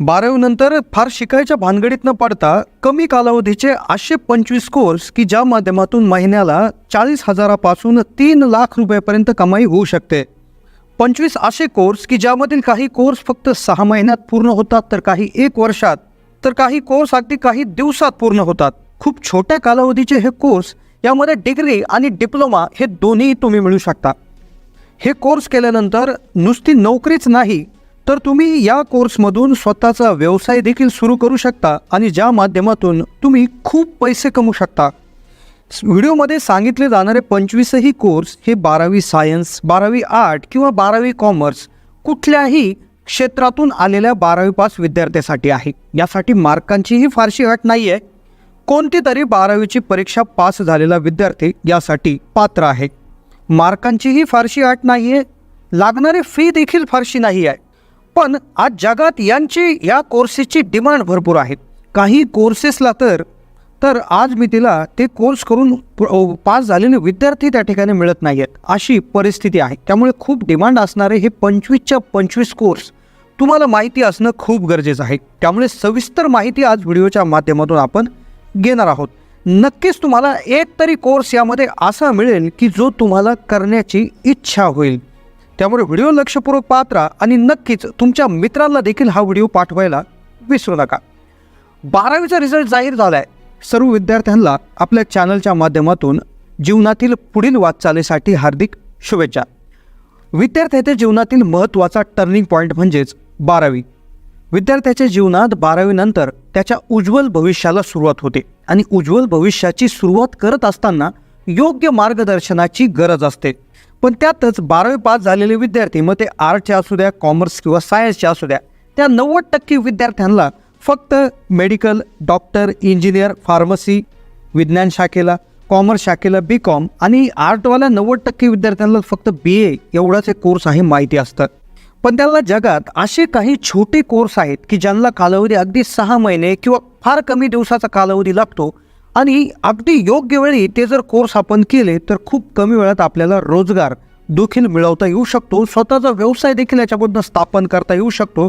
बारावीनंतर फार शिकायच्या भानगडीत न पडता कमी कालावधीचे आठशे पंचवीस कोर्स की ज्या माध्यमातून महिन्याला चाळीस हजारापासून तीन लाख रुपयापर्यंत कमाई होऊ शकते. पंचवीस असे कोर्स की ज्यामधील काही कोर्स फक्त सहा महिन्यात पूर्ण होतात तर काही एक वर्षात तर काही कोर्स अगदी काही दिवसात पूर्ण होतात. खूप छोट्या कालावधीचे हे कोर्स यामध्ये डिग्री आणि डिप्लोमा हे दोन्ही तुम्ही मिळू शकता. हे कोर्स केल्यानंतर नुसती नोकरीच नाही तर तुम्ही या कोर्समधून स्वतःचा व्यवसाय देखील सुरू करू शकता आणि ज्या माध्यमातून तुम्ही खूप पैसे कमवू शकता. व्हिडिओमध्ये सांगितले जाणारे पंचवीसही कोर्स हे बारावी सायन्स बारावी आर्ट किंवा बारावी कॉमर्स कुठल्याही क्षेत्रातून आलेल्या बारावी पास विद्यार्थ्यासाठी आहे. यासाठी मार्कांचीही फारशी अट नाही आहे कोणती तरी बारावीची परीक्षा पास झालेला विद्यार्थी यासाठी पात्र आहे. मार्कांचीही फारशी अट नाही आहे लागणारी फी देखील फारशी नाही आहे पण आज जगात यांची या कोर्सेसची डिमांड भरपूर आहे. काही कोर्सेसला तर तर आज मी तिला ते कोर्स करून पास झालेले विद्यार्थी त्या ठिकाणी मिळत नाही आहेत अशी परिस्थिती आहे. त्यामुळे खूप डिमांड असणारे हे पंचवीसच्या पंचवीस कोर्स तुम्हाला माहिती असणं खूप गरजेचं आहे. त्यामुळे सविस्तर माहिती आज व्हिडिओच्या माध्यमातून आपण घेणार आहोत. नक्कीच तुम्हाला एक तरी कोर्स यामध्ये असा मिळेल की जो तुम्हाला करण्याची इच्छा होईल. त्यामुळे व्हिडिओ लक्षपूर्वक पाहत राहा आणि नक्कीच तुमच्या मित्रांना देखील हा व्हिडिओ पाठवायला विसरू नका. बारावीचा रिझल्ट जाहीर झाला आहे सर्व विद्यार्थ्यांना आपल्या चॅनलच्या माध्यमातून जीवनातील पुढील वाटचालीसाठी हार्दिक शुभेच्छा. विद्यार्थ्याच्या जीवनातील महत्त्वाचा टर्निंग पॉईंट म्हणजेच बारावी. विद्यार्थ्याच्या जीवनात बारावीनंतर त्याच्या उज्ज्वल भविष्याला सुरुवात होते आणि उज्ज्वल भविष्याची सुरुवात करत असताना योग्य मार्गदर्शनाची गरज असते. पण त्यातच बारावी पास झालेले विद्यार्थी मग ते आर्टचे असू द्या कॉमर्स किंवा सायन्सचे असू द्या त्या नव्वद टक्के विद्यार्थ्यांना फक्त मेडिकल डॉक्टर इंजिनियर फार्मसी विज्ञान शाखेला कॉमर्स शाखेला बी कॉम आणि आर्टवाल्या नव्वद टक्के विद्यार्थ्यांना फक्त बी ए एवढाच एक कोर्स आहे माहिती असतं. पण त्यांना जगात असे काही छोटे कोर्स आहेत की ज्यांना कालावधी अगदी सहा महिने किंवा फार कमी दिवसाचा कालावधी लागतो आणि अगदी योग्य वेळी ते जर कोर्स आपण केले तर खूप कमी वेळात आपल्याला रोजगार देखील मिळवता येऊ शकतो. स्वतःचा व्यवसाय देखील याच्यामधून स्थापन करता येऊ शकतो.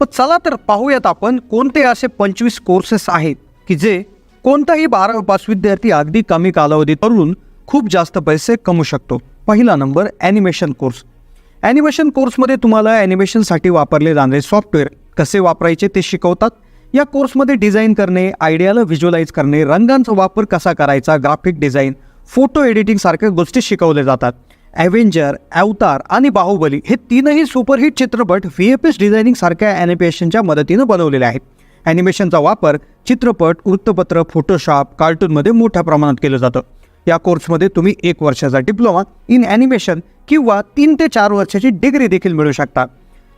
पण चला तर पाहूयात आपण कोणते असे पंचवीस कोर्सेस आहेत की जे कोणताही बारावी पास विद्यार्थी अगदी कमी कालावधी करून खूप जास्त पैसे कमवू शकतो. पहिला नंबर ॲनिमेशन कोर्स ॲनिमेशन कोर्समध्ये तुम्हाला ॲनिमेशनसाठी वापरले जाणारे सॉफ्टवेअर कसे वापरायचे ते शिकवतात. या कोर्समध्ये डिझाईन करणे आयडियाला व्हिज्युअलाइज करणे रंगांचा वापर कसा करायचा ग्राफिक डिझाईन फोटो एडिटिंग सारख्या गोष्टी शिकवल्या जातात. ॲव्हेंजर अवतार आणि बाहुबली हे तीनही सुपरहिट चित्रपट व्ही एफ एस डिझायनिंग सारख्या ॲनिमेशनच्या मदतीनं बनवलेले आहेत. ॲनिमेशनचा वापर चित्रपट वृत्तपत्र फोटोशॉप कार्टूनमध्ये मोठ्या प्रमाणात केलं जातं. या कोर्समध्ये तुम्ही एक वर्षाचा डिप्लोमा इन ॲनिमेशन किंवा तीन ते चार वर्षाची डिग्री देखील मिळू शकता.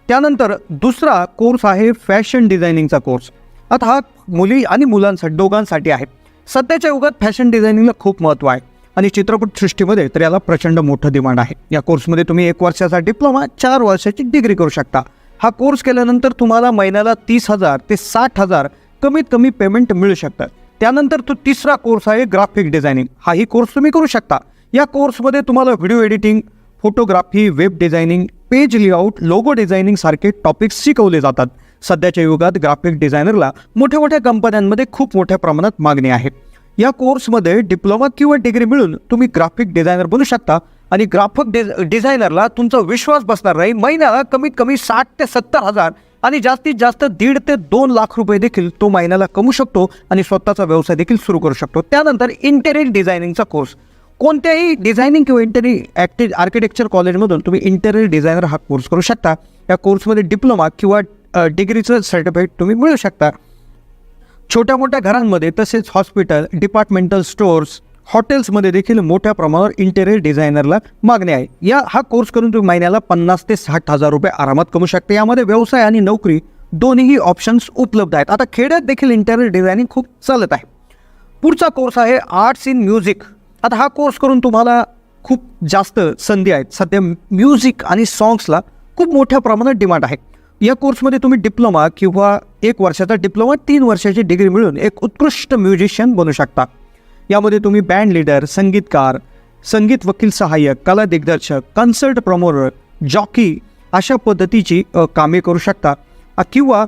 त्यानंतर दुसरा कोर्स आहे फॅशन डिझायनिंगचा कोर्स. आता हा मुली आणि मुलांसाठी दोघांसाठी आहे. सध्याच्या युगात फॅशन डिझायनिंगला खूप महत्त्व आहे. आणि चित्रपटसृष्टीमध्ये तर याला प्रचंड मोठं डिमांड आहे. या कोर्समध्ये तुम्ही एक वर्षाचा डिप्लोमा चार वर्षाची डिग्री करू शकता. हा कोर्स केल्यानंतर तुम्हाला महिन्याला तीस हजार ते साठ हजार कमीत कमी पेमेंट मिळू शकतं. त्यानंतर तो तिसरा कोर्स आहे ग्राफिक डिझायनिंग हाही कोर्स तुम्ही करू शकता. या कोर्समध्ये तुम्हाला video editing photography web designing page layout logo designing सारखे टॉपिक्स शिकवले जातात. सध्याच्या युगात ग्राफिक डिझायनरला मोठ्या मोठ्या कंपन्यांमध्ये खूप मोठ्या प्रमाणात मागणी आहे. या कोर्समध्ये डिप्लोमा किंवा डिग्री मिळून तुम्ही ग्राफिक डिझायनर बनू शकता आणि ग्राफिक डिझ डिझायनरला तुमचा विश्वास बसणार नाही. महिन्याला कमीत कमी साठ ते सत्तर हजार आणि जास्तीत जास्त दीड ते दोन लाख रुपये देखील तो महिन्याला कमवू शकतो आणि स्वतःचा व्यवसाय देखील सुरू करू शकतो. त्यानंतर इंटेरियर डिझायनिंगचा कोर्स कोणत्याही डिझायनिंग किंवा इंटेरियर ॲक्टि आर्किटेक्चर कॉलेजमधून तुम्ही इंटेरियर डिझायनर हा कोर्स करू शकता. या कोर्समध्ये डिप्लोमा किंवा डिग्रीचं सर्टिफिकेट तुम्ही मिळू शकता. छोट्या मोठ्या घरांमध्ये तसेच हॉस्पिटल डिपार्टमेंटल स्टोअर्स हॉटेल्समध्ये देखील मोठ्या प्रमाणावर इंटेरियर डिझायनरला मागणी आहे. या हा कोर्स करून तुम्ही महिन्याला पन्नास ते साठ हजार रुपये आरामात कमवू शकता. यामध्ये व्यवसाय आणि नोकरी दोन्हीही ऑप्शन्स उपलब्ध आहेत. आता खेड्यात देखील इंटेरियर डिझायनिंग खूप चालत आहे. पुढचा कोर्स आहे आर्ट्स इन म्युझिक आता हा कोर्स करून तुम्हाला खूप जास्त संधी आहेत. सध्या म्युझिक आणि सॉंग्सला खूप मोठ्या प्रमाणात डिमांड आहे. या कोर्समध्ये तुम्ही डिप्लोमा किंवा एक वर्षाचा डिप्लोमा तीन वर्षाची डिग्री मिळून एक उत्कृष्ट म्युझिशियन बनू शकता. यामध्ये तुम्ही बँड लीडर संगीतकार संगीत वकील सहाय्यक कला दिग्दर्शक कन्सर्ट प्रमोटर जॉकी अशा पद्धतीची कामे करू शकता. किंवा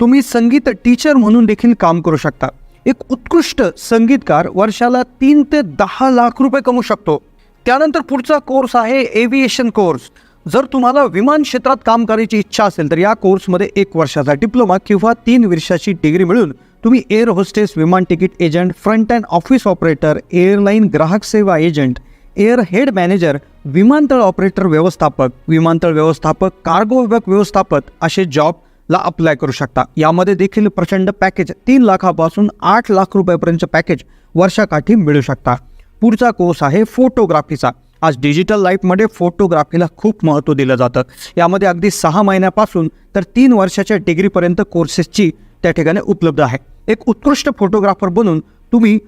तुम्ही संगीत टीचर म्हणून देखील काम करू शकता. एक उत्कृष्ट संगीतकार वर्षाला तीन ते दहा लाख रुपये कमवू शकतो. त्यानंतर पुढचा कोर्स आहे एव्हिएशन कोर्स. जर तुम्हाला विमान क्षेत्रात काम करायची इच्छा असेल तर या कोर्समध्ये एक वर्षाचा डिप्लोमा किंवा तीन वर्षाची डिग्री मिळून तुम्ही एअर होस्टेस विमान ticket agent front and office operator airline ग्राहक सेवा एजंट एअर हेड मॅनेजर विमानतळ ऑपरेटर व्यवस्थापक विमानतळ व्यवस्थापक कार्गो विभाग व्यवस्थापक असे जॉबला अप्लाय करू शकता. यामध्ये देखील प्रचंड पॅकेज तीन लाखापासून आठ लाख रुपयापर्यंत पॅकेज वर्षाकाठी मिळू शकता. पुढचा कोर्स आहे फोटोग्राफीचा आज डिजिटल लाईफमध्ये फोटोग्राफीला खूप महत्त्व दिलं जातं. यामध्ये अगदी सहा महिन्यापासून तर तीन वर्षाच्या डिग्रीपर्यंत कोर्सेसची त्या ठिकाणी उपलब्ध आहे. एक उत्कृष्ट फोटोग्राफर बनून तुम्ही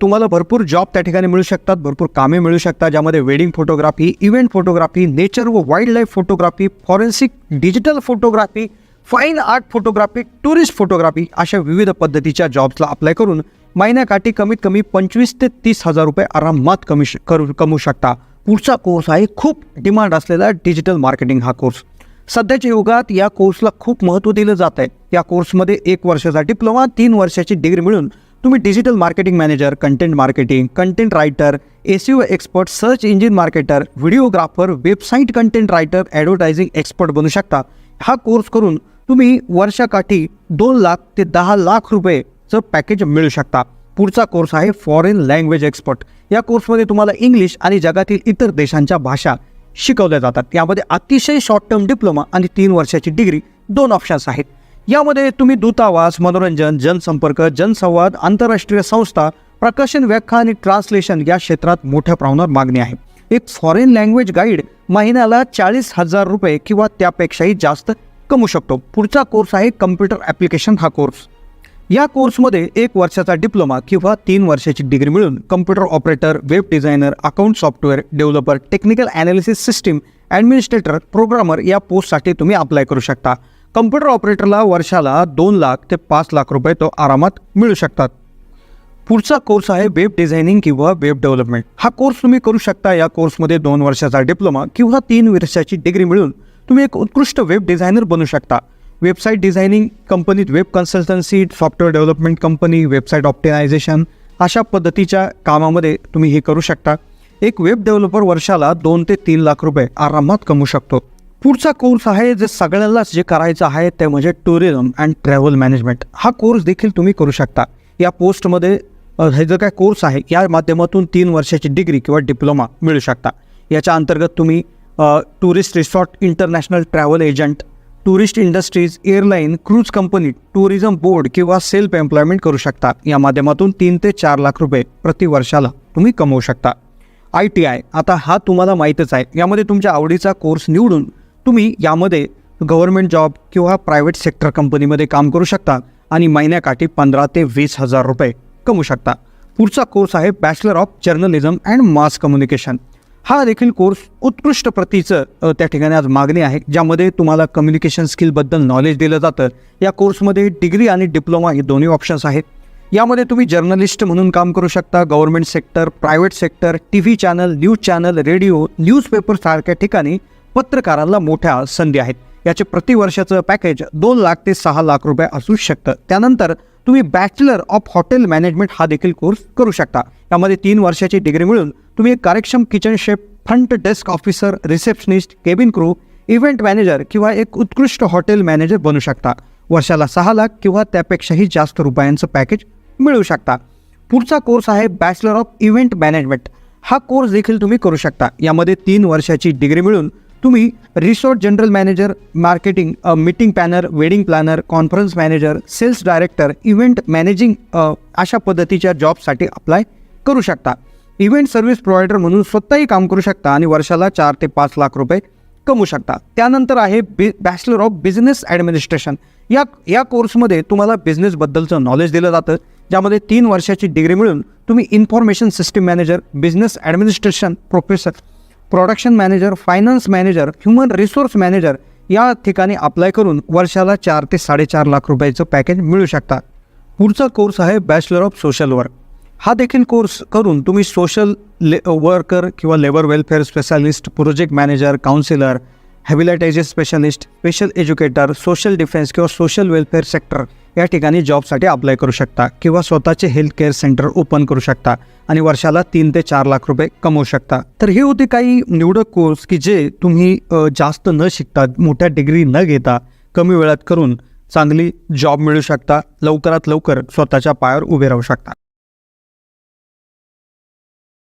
तुम्हाला भरपूर जॉब त्या ठिकाणी मिळू शकतात भरपूर कामे मिळू शकतात ज्यामध्ये wedding photography event photography nature व wild life photography forensic digital photography fine art photography tourist photography अशा विविध पद्धतीच्या जॉब्सला अप्लाय करून महिन्याकाठी कमीत कमी पंचवीस ते तीस हजार रुपये आरामात कमी करू कमवू शकता. पुढचा कोर्स आहे. खूप डिमांड असलेला डिजिटल मार्केटिंग हा कोर्स सध्याच्या युगात या कोर्सला खूप महत्त्व दिलं जात आहे. या कोर्समध्ये एक वर्षाचा डिप्लोमा तीन वर्षाची डिग्री मिळून तुम्ही digital marketing manager content marketing content writer S U expert search engine marketer videographer website content writer advertising expert बनू शकता. हा कोर्स करून तुम्ही वर्षाकाठी दोन लाख ते दहा लाख रुपयेचं पॅकेज मिळू शकता. पुढचा कोर्स आहे फॉरेन लँग्वेज एक्सपर्ट या कोर्समध्ये तुम्हाला इंग्लिश आणि जगातील इतर देशांच्या भाषा शिकवल्या जातात. यामध्ये अतिशय शॉर्ट टर्म डिप्लोमा आणि तीन वर्षाची डिग्री दोन ऑप्शन्स आहेत. यामध्ये तुम्ही दूतावास मनोरंजन जनसंपर्क जनसंवाद आंतरराष्ट्रीय संस्था प्रकाशन व्याख्या आणि ट्रान्सलेशन या क्षेत्रात मोठ्या प्रमाणावर मागणी आहे. एक फॉरेन लँग्वेज गाईड महिन्याला चाळीस हजार रुपये किंवा त्यापेक्षाही जास्त कमवू शकतो. पुढचा कोर्स आहे कम्प्युटर ॲप्लिकेशन हा कोर्स या कोर्समध्ये एक वर्षाचा डिप्लोमा किंवा तीन वर्षाची डिग्री मिळून computer operator web designer account software developer technical analysis system administrator programmer या पोस्टसाठी तुम्ही अप्लाय करू शकता. कम्प्युटर ऑपरेटरला वर्षाला दोन लाख ते पाच लाख रुपये तो आरामात मिळू शकतात. पुढचा कोर्स आहे वेब डिझायनिंग किंवा वेब डेव्हलपमेंट हा कोर्स तुम्ही करू शकता. या कोर्समध्ये दोन वर्षाचा डिप्लोमा किंवा तीन वर्षाची डिग्री मिळून तुम्ही एक उत्कृष्ट वेब डिझायनर बनू शकता. वेबसाईट डिझायनिंग कंपनीत web consultancy software development company website optimization अशा पद्धतीच्या कामामध्ये तुम्ही हे करू शकता. एक वेब डेव्हलपर वर्षाला दोन ते तीन लाख रुपये आरामात कमवू शकतो. पुढचा कोर्स आहे जे सगळ्यांनाच जे करायचं आहे ते म्हणजे टुरिझम अँड ट्रॅव्हल मॅनेजमेंट. हा कोर्स देखील तुम्ही करू शकता. या पोस्टमध्ये हे जो काय कोर्स आहे या माध्यमातून तीन वर्षाची डिग्री किंवा डिप्लोमा मिळू शकता. याच्या अंतर्गत तुम्ही tourist resort international travel agent tourist industries airline cruise company tourism board किंवा सेल्फ एम्प्लॉयमेंट करू शकता. या माध्यमातून तीन ते चार लाख रुपये प्रति वर्षाला तुम्ही कमवू शकता. आय टी आय आता हा तुम्हाला माहीतच आहे. यामध्ये तुमच्या आवडीचा कोर्स निवडून तुम्ही यामध्ये गव्हर्नमेंट जॉब किंवा प्रायव्हेट सेक्टर कंपनीमध्ये काम करू शकता आणि महिन्याकाठी पंधरा ते वीस हजार रुपये कमवू शकता. पुढचा कोर्स आहे bachelor of journalism and mass communication हा देखील कोर्स उत्कृष्ट प्रतीचं त्या ठिकाणी आज मागणी आहे ज्यामध्ये तुम्हाला कम्युनिकेशन स्किलबद्दल नॉलेज दिलं जातं. या कोर्समध्ये डिग्री आणि डिप्लोमा हे दोन्ही ऑप्शन्स आहेत. यामध्ये तुम्ही जर्नलिस्ट म्हणून काम करू शकता government sector private sector T V channel news channel radio newspaper सारख्या ठिकाणी पत्रकारांना मोठ्या संधी आहेत. याचे प्रतिवर्षाचं पॅकेज दोन लाख ते सहा लाख रुपये असू शकतं. त्यानंतर तुम्ही बॅचलर ऑफ हॉटेल मॅनेजमेंट हा देखील कोर्स करू शकता. यामध्ये तीन वर्षाची डिग्री मिळून तुम्ही एक कार्यक्षम kitchen chef front desk officer receptionist cabin crew event manager किंवा एक उत्कृष्ट हॉटेल मॅनेजर बनू शकता. वर्षाला सहा लाख किंवा त्यापेक्षाही जास्त रुपयांचं पॅकेज मिळू शकता. पुढचा कोर्स आहे बॅचलर ऑफ इव्हेंट मॅनेजमेंट हा कोर्स देखील तुम्ही करू शकता. यामध्ये तीन वर्षाची डिग्री मिळून तुम्ही resort general manager marketing meeting planner wedding planner conference manager sales director event managing अशा पद्धतीच्या जॉबसाठी अप्लाय करू शकता. इव्हेंट सर्व्हिस प्रोव्हायडर म्हणून स्वतःही काम करू शकता आणि वर्षाला चार ते पाच लाख रुपये कमवू शकता. त्यानंतर आहे बि बॅचलर ऑफ बिझनेस ॲडमिनिस्ट्रेशन या या कोर्समध्ये तुम्हाला बिझनेसबद्दलचं नॉलेज दिलं जातं ज्यामध्ये तीन वर्षाची डिग्री मिळून तुम्ही information system manager business administration professor production manager finance manager human resource manager या ठिकाणी अप्लाय करून वर्षाला चार ते साडेचार लाख रुपयाचं पॅकेज मिळू शकतात पुढचा कोर्स आहे बॅचलर ऑफ सोशल वर्क हा देखील कोर्स करून तुम्ही सोशल ले वर्कर किंवा labour welfare specialist project manager counsellor हॅबिलायटायझिस specialist special educator social defence किंवा सोशल वेलफेअर सेक्टर या ठिकाणी जॉबसाठी अप्लाय करू शकता किंवा स्वतःचे हेल्थ केअर सेंटर ओपन करू शकता आणि वर्षाला तीन ते चार लाख रुपये कमवू शकता. तर हे होते काही निवडक कोर्स की जे तुम्ही जास्त न शिकता मोठ्या डिग्री न घेता कमी वेळात करून चांगली जॉब मिळू शकता लवकरात लवकर स्वतःच्या पायावर उभे राहू शकता.